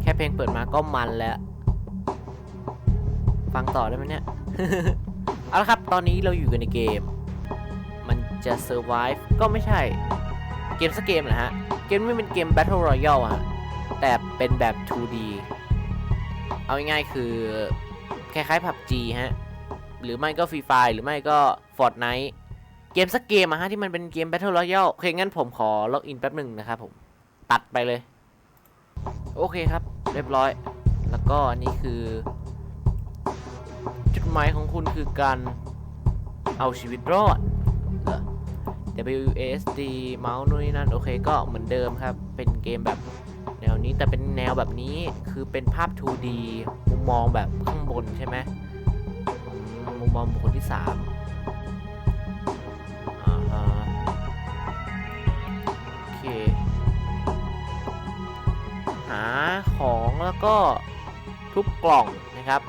แค่เพลงเปิดมาก็มันแล้ว ฟังต่อได้ไหมเนี่ย เอาละครับ ตอนนี้เราอยู่กันในเกม มันจะ survive ก็ไม่ใช่ เกมสักเกมนะฮะ เกมนี้เป็นเกม Battle Royale อะฮะแต่เป็นแบบ 2D เอาง่ายๆคือ คล้ายๆ PUBG ฮะ หรือไม่ก็ Free Fire หรือไม่ก็ Fortnite เกมสักเกมอะฮะที่มันเป็นเกม Battle Royale โอเคงั้นผมขอล็อกอินแป๊บหนึ่งนะครับผม ตัดไปเลย โอเคครับ เรียบร้อย แล้วก็อันนี้คือ จุดหมายของคุณคือการเอาชีวิตรอด WASD เมาส์นู่นนี่นั่น โอเคก็เหมือนเดิมครับ เป็นเกมแบบแนวนี้แต่เป็นแนวแบบนี้คือเป็นภาพ 2D มุมมองแบบข้างบนใช่ไหมมมุมมองบุคคลที่ 3 ของแล้วก็ทุบกล่องนะครับ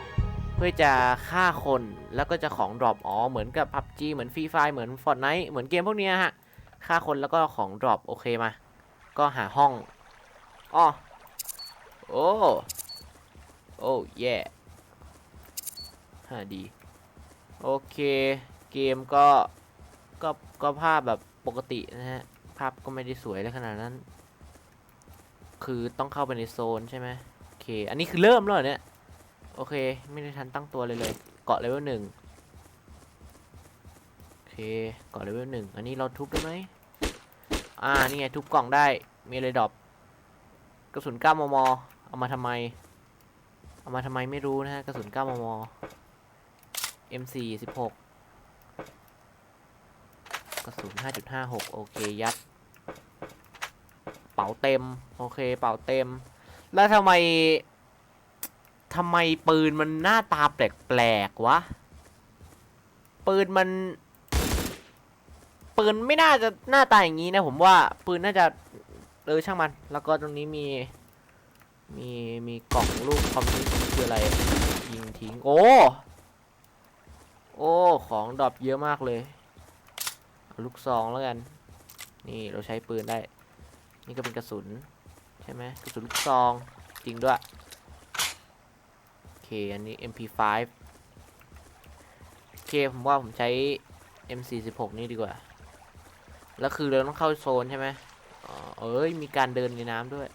เพื่อจะฆ่าคนแล้วก็จะของดรอปอ๋อเหมือนกับ PUBG เหมือน Free Fire เหมือน Fortnite เหมือนเกมพวกนี้ฮะฆ่าคนแล้วก็ของดรอปโอเคมา ก็หาห้องอ๋อโอ้โอ้แย่ฮะดีโอเคเกมก็ก็ก็ภาพแบบปกตินะฮะภาพก็ไม่ได้สวยเลยขนาดนั้น คือต้องเข้าไปในโซนใช่ไหมโอเค อันนี้คือเริ่มแล้วเหรอเนี่ยโอเค ไม่ได้ทันตั้งตัวเลยเลยเกาะเลเวลหนึ่งโอเคเกาะเลเวลหนึ่งอันนี้เราทุบได้ไหมอ่านี่ไงทุบกล่องได้มีอะไรดรอปกระสุน9มมเอามาทำไม เอามาทำไมไม่รู้นะฮะกระสุน9มม M4 16กระสุน5.56 โอเค ยัด เป๋าเต็ม โอเค เป๋าเต็ม แล้วทำไมทำไมปืนมันหน้าตาแปลกๆวะ ปืนมัน ปืนไม่น่าจะหน้าตาอย่างนี้นะผมว่า ปืนน่าจะเออช่างมัน แล้วก็ตรงนี้มี มีมีกล่องรูปคอมพิวคืออะไร ยิงทิ้ง โอ้ โอ้ ของดรอปเยอะมากเลย ลูกซองแล้วกัน นี่เราใช้ปืนได้ นี่ก็เป็นกระสุน ใช่ไหมกระสุนลูกซองจริงด้วย โอเค อันนี้ MP5 โอเค ผมว่าผมใช้ M46 นี่ดีกว่า แล้วคือเราต้องเข้าโซนใช่ไหมอ๋อเอ้ย มีการเดินในน้ำด้วย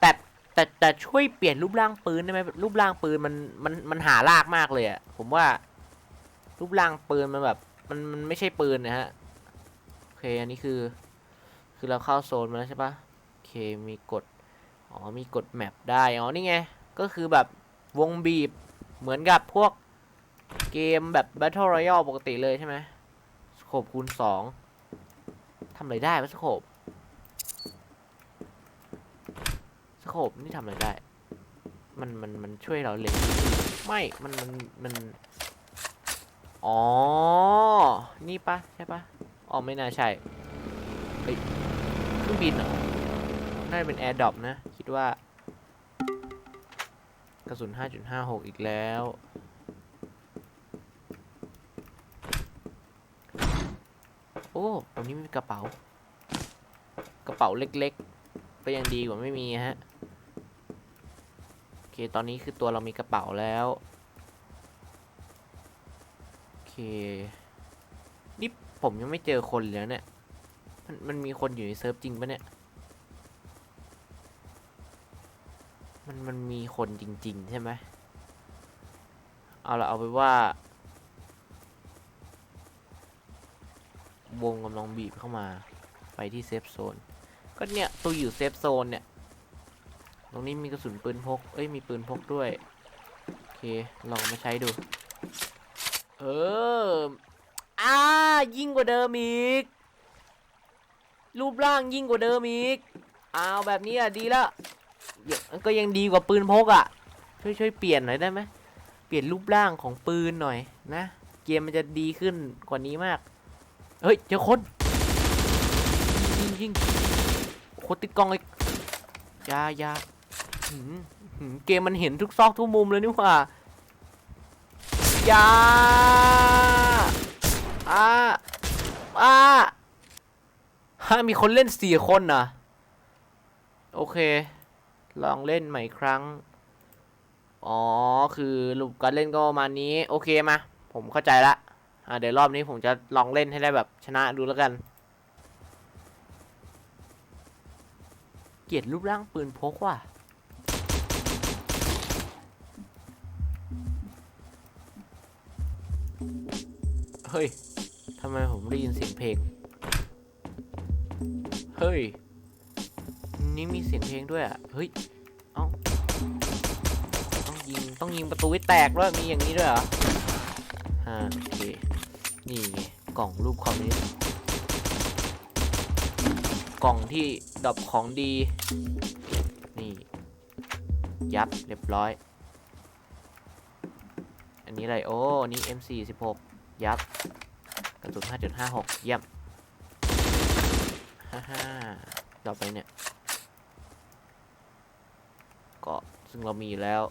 แต่แต่แต่ช่วยเปลี่ยนรูปร่างปืนได้ไหมรูปร่างปืนมันมันมันหาลากมากเลยอะผมว่า รูปร่างปืนมันแบบ มันมันไม่ใช่ปืนนะฮะ โอเค อันนี้คือ คือเราเข้าโซนมาแล้วใช่ปะโอเคมีกดอ๋อมีกดแมปได้อ๋อนี่ไงก็คือแบบวงบีบเหมือนกับพวกเกมแบบ Battle Royale ปกติเลยใช่ไหมสโคปคูณสองทำอะไรได้วะสโคปสโคปนี่ทำอะไรได้ มันมันมันช่วยเราเล็งไม่ มันมันมันอ๋อ นี่ปะใช่ปะอ๋อไม่น่าใช่เฮ้ย บินเหรอน่าจะเป็นแอร์ดรอปนะ คิดว่า กระสุน 5.56 อีกแล้ว โอ้ตรงนี้มีกระเป๋า กระเป๋าเล็กๆ ก็ยังดีกว่าไม่มีฮะ โอเค ตอนนี้คือตัวเรามีกระเป๋าแล้ว โอเค นี่ผมยังไม่เจอคนเลยนะเนี่ย มันมันมีคนอยู่ในเซิร์ฟจริงปะเนี่ย มันมันมีคนจริง ๆ ใช่ไหม เอาละเอาไปว่า วงกำลังบีบเข้ามาไปที่เซฟโซน ก็เนี่ยตัวอยู่เซฟโซนเนี่ย ตรงนี้มีกระสุนปืนพก เอ้ยมีปืนพกด้วย โอเค ลองมาใช้ดู เออ อ่า ยิ่งกว่าเดิมอีก รูปร่างยิ่งกว่าเดิมอีกอ้าวแบบนี้อะดีแล้วยังก็ยังดีกว่าปืนพกอะ ช่วยช่วยเปลี่ยนหน่อยได้ไหมเปลี่ยนรูปร่างของปืนหน่อยนะ เกมมันจะดีขึ้นกว่านี้มาก เฮ้ยเจอคนยิงยิงโคตรติดกองเลยยายาเกมมันเห็นทุกซอกทุกมุมเลยนี่หว่ายาอ่าอ่าะมีคนเล่นสี่คนนะโอเค ลองเล่นใหม่ครั้ง อ๋อ คือรูปการเล่นก็ประมาณนี้ โอเคมา ผมเข้าใจละอ่าเดี๋ยวรอบนี้ผมจะลองเล่นให้ได้แบบชนะดูแล้วกัน เกียดรูปร่างปืนพกว่ะเฮ้ย ทำไมผมได้ยินเสียงเพลง เฮ้ย นี่มีเสียงเพลงด้วยอะ เฮ้ย เอ้า ต้องยิง ต้องยิงประตูให้แตกด้วย มีอย่างนี้ด้วยเหรออ่าโอเค นี่ไง กล่องรูปคอมมิวนิสต์กล่องที่ดอปของดี นี่ ยัดเรียบร้อย อันนี้อะไร โอ้นนี้ M416 ยับกระสุน5.56 เยี่ยม ฮ่าฮ่าต่อไปเนี่ยเกาะซึ่งเรามีแล้ว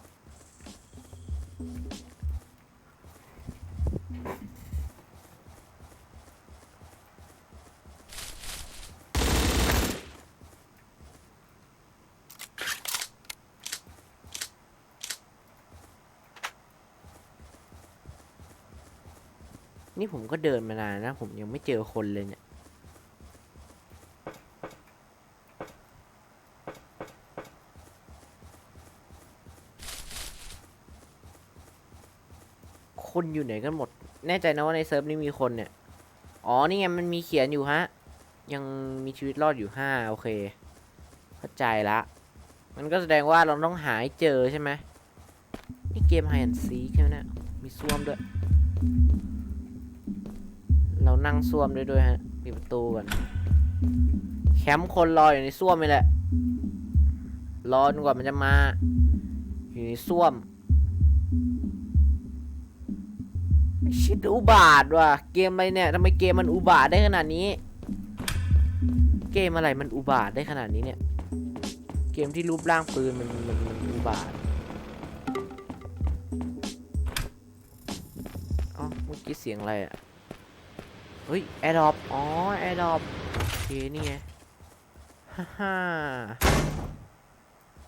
นี่ผมก็เดินมานานนะ ผมยังไม่เจอคนเลยเนี่ย คนอยู่ไหนกันหมด แน่ใจนะว่าในเซิร์ฟนี้มีคนเนี่ย อ๋อ นี่ไงมันมีเขียนอยู่ฮะ ยังมีชีวิตรอดอยู่ห้าโอเค เข้าใจละ มันก็แสดงว่าเราต้องหาให้เจอใช่ไหม นี่เกมไฮแอนซีใช่ไหมเนี่ย มีซ่วมด้วย เรานั่งซ่วมด้ด้วยฮะ ปิดประตูก่อน แคมป์คนรออยู่ในซ่วมนี่แหละ รอจนกว่ามันจะมา อยู่ในซ่วม ชิดอุบาทว่ะเกมอะไรเนี่ยทำไมเกมมันอุบาทได้ขนาดนี้ เกมอะไรมันอุบาทได้ขนาดนี้เนี่ย เกมที่รูปร่างปืนมันมันมันอุบาทอ๋อเมื่อกี้เสียงอะไรอะเฮ้ยแอร์ดรอปอ๋อแอร์ดรอปโอเคนี่ไงฮ่าฮ่า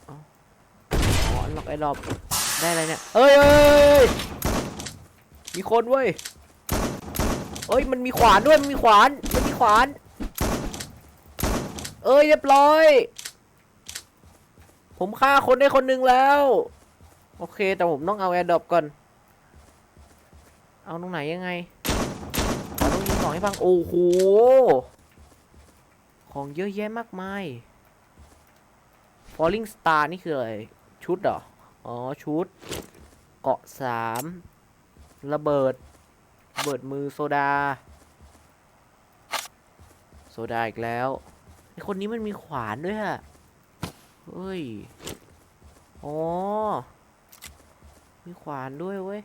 อ๋อล็อกแอร์ดรอปได้อะไรเนี่ยเอ้ยเอ้ยเอ้ย มีคนเว้ยเอ้ยมันมีขวานด้วยมันมีขวานมันมีขวาน เอ้ยเรียบร้อย ผมฆ่าคนได้คนหนึ่งแล้ว โอเคแต่ผมต้องเอาแอร์ดรอปก่อน เอาตรงไหนยังไงขอต้องยิงของให้ฟังโอ้โหของเยอะแยะมากมาย Falling Star นี่คืออะไร ชุดเหรอ อ๋อ ชุด เกาะสาม ระเบิดระเบิดมือโซดา โซดาอีกแล้วไอคนนี้มันมีขวานด้วยอะเฮ้ยอ๋อมีขวานด้วยเว้ย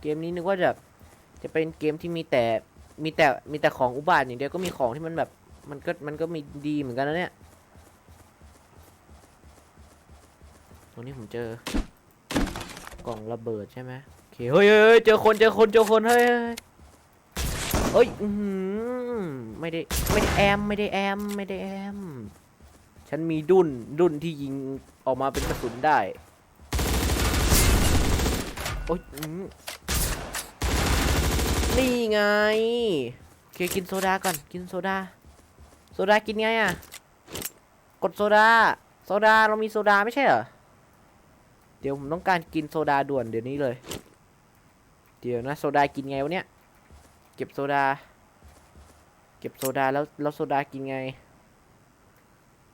เกมนี้นึกว่าจะจะเป็นเกมที่มีแต่ มีแต่ มีแต่ของอุบาทอย่างเดียว ก็มีของที่มันแบบ มันก็ มันก็มีดีเหมือนกันนะเนี่ย ตรงนี้ผมเจอกล่องระเบิดใช่ไหม เคเฮ้ยเฮ้ยเฮ้ยเจอคนเจอคนเจอคนเฮ้ยเฮ้ยเฮ้ยอื้อหือไม่ได้ไม่ได้แอมไม่ได้แอมไม่ได้แอม ฉันมีดุนดุนที่ยิงออกมาเป็นกระสุนได้โอ๊ยอื้อนี่ไงโอเคกินโซดาก่อนกินโซดา โซดากินไงอะ กดโซดา โซดาเรามีโซดาไม่ใช่เหรอเดี๋ยวผมต้องการกินโซดาด่วนเดี๋ยวนี้เลย เดี๋ยวนะโซดากินไงวะเนี่ย เก็บโซดา เก็บโซดาแล้วแล้วโซดากินไง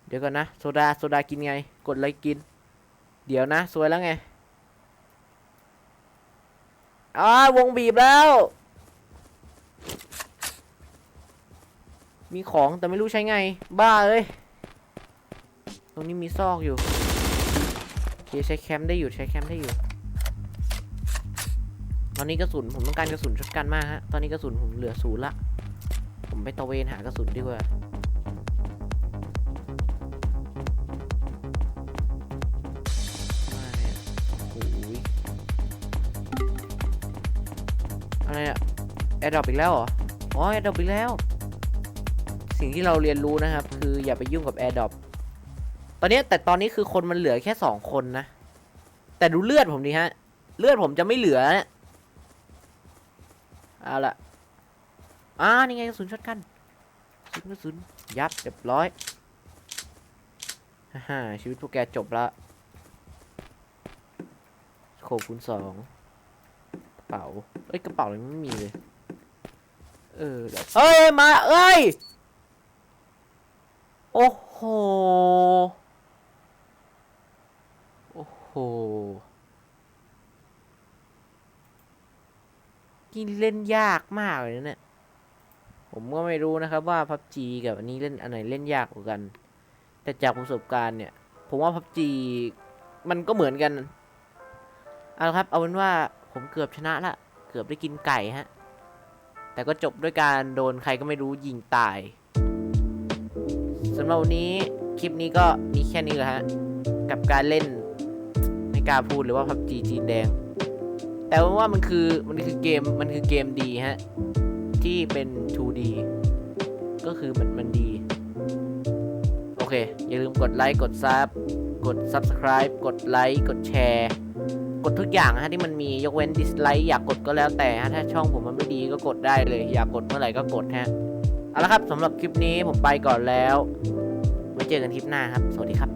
เดี๋ยวก่อนนะโซดาโซดากินไง กดเลยกิน เดี๋ยวนะ สวยแล้วไงอ่าวงบีบแล้ว มีของแต่ไม่รู้ใช้ไง บ้าเอ้ยตรงนี้มีซอกอยู่โอเคใช้แคมป์ได้อยู่ใช้แคมป์ได้อยู่ ตอนนี้กระสุนผมต้องการกระสุนช็อตกันมากฮะ ตอนนี้กระสุนผมเหลือศูนย์ละ ผมไปตระเวนหากระสุนดีกว่า อะไรอะโอ้ยอะไรอะแอร์ดรอปอีกแล้วเหรอ อ๋อแอร์ดรอปอีกแล้ว สิ่งที่เราเรียนรู้นะครับ คืออย่าไปยุ่งกับแอร์ดรอปไปอนนี้แต่ตอนนี้คือคนมันเหลือแค่สองคนนะ แต่ดูเลือดผมดิฮะ เลือดผมจะไม่เหลือนะ เอาละอ่านี่ไงกระสุนช็อตกันกระสุนยับเรียบร้อยฮ่าฮ่าชีวิตพวกแกจบละโคคูณสองกระเป๋าเอ้ยกระเป๋าอะไรไม่มีเลย เออเดี๋ยวเอ้ย มา เอ้ย โอ้โห โอ้โห นี่เล่นยากมากเลยนะเนี่ย ผมก็ไม่รู้นะครับว่าพับจีกับอันนี้เล่นอันไหนเล่นยากกว่ากัน แต่จากประสบการณ์เนี่ย ผมว่าพับจีมันก็เหมือนกันเอาละครับ เอาเป็นว่าผมเกือบชนะละ เกือบได้กินไก่ฮะ แต่ก็จบด้วยการโดนใครก็ไม่รู้ยิงตายสำหรับวันนี้คลิปนี้ก็มีแค่นี้แหละฮะ กับการเล่นไม่กล้าพูดหรือว่าพับจีจีนแดง แต่ว่ามันคือมันคือเกมมันคือเกมดีฮะ ที่เป็น 2D ก็คือมันมันดี โอเค อย่าลืมกดไลค์กดซับกด Subscribe กดไลค์กดแชร์กดทุกอย่างฮะที่มันมียกเว้นดิสไลค์อยากกดก็แล้วแต่ฮะถ้าช่องผมมันไม่ดีก็กดได้เลย อยากกดเมื่อไหร่ก็กดฮะเอาละครับสำหรับคลิปนี้ผมไปก่อนแล้วไว้เจอกันคลิปหน้าครับ สวัสดีครับ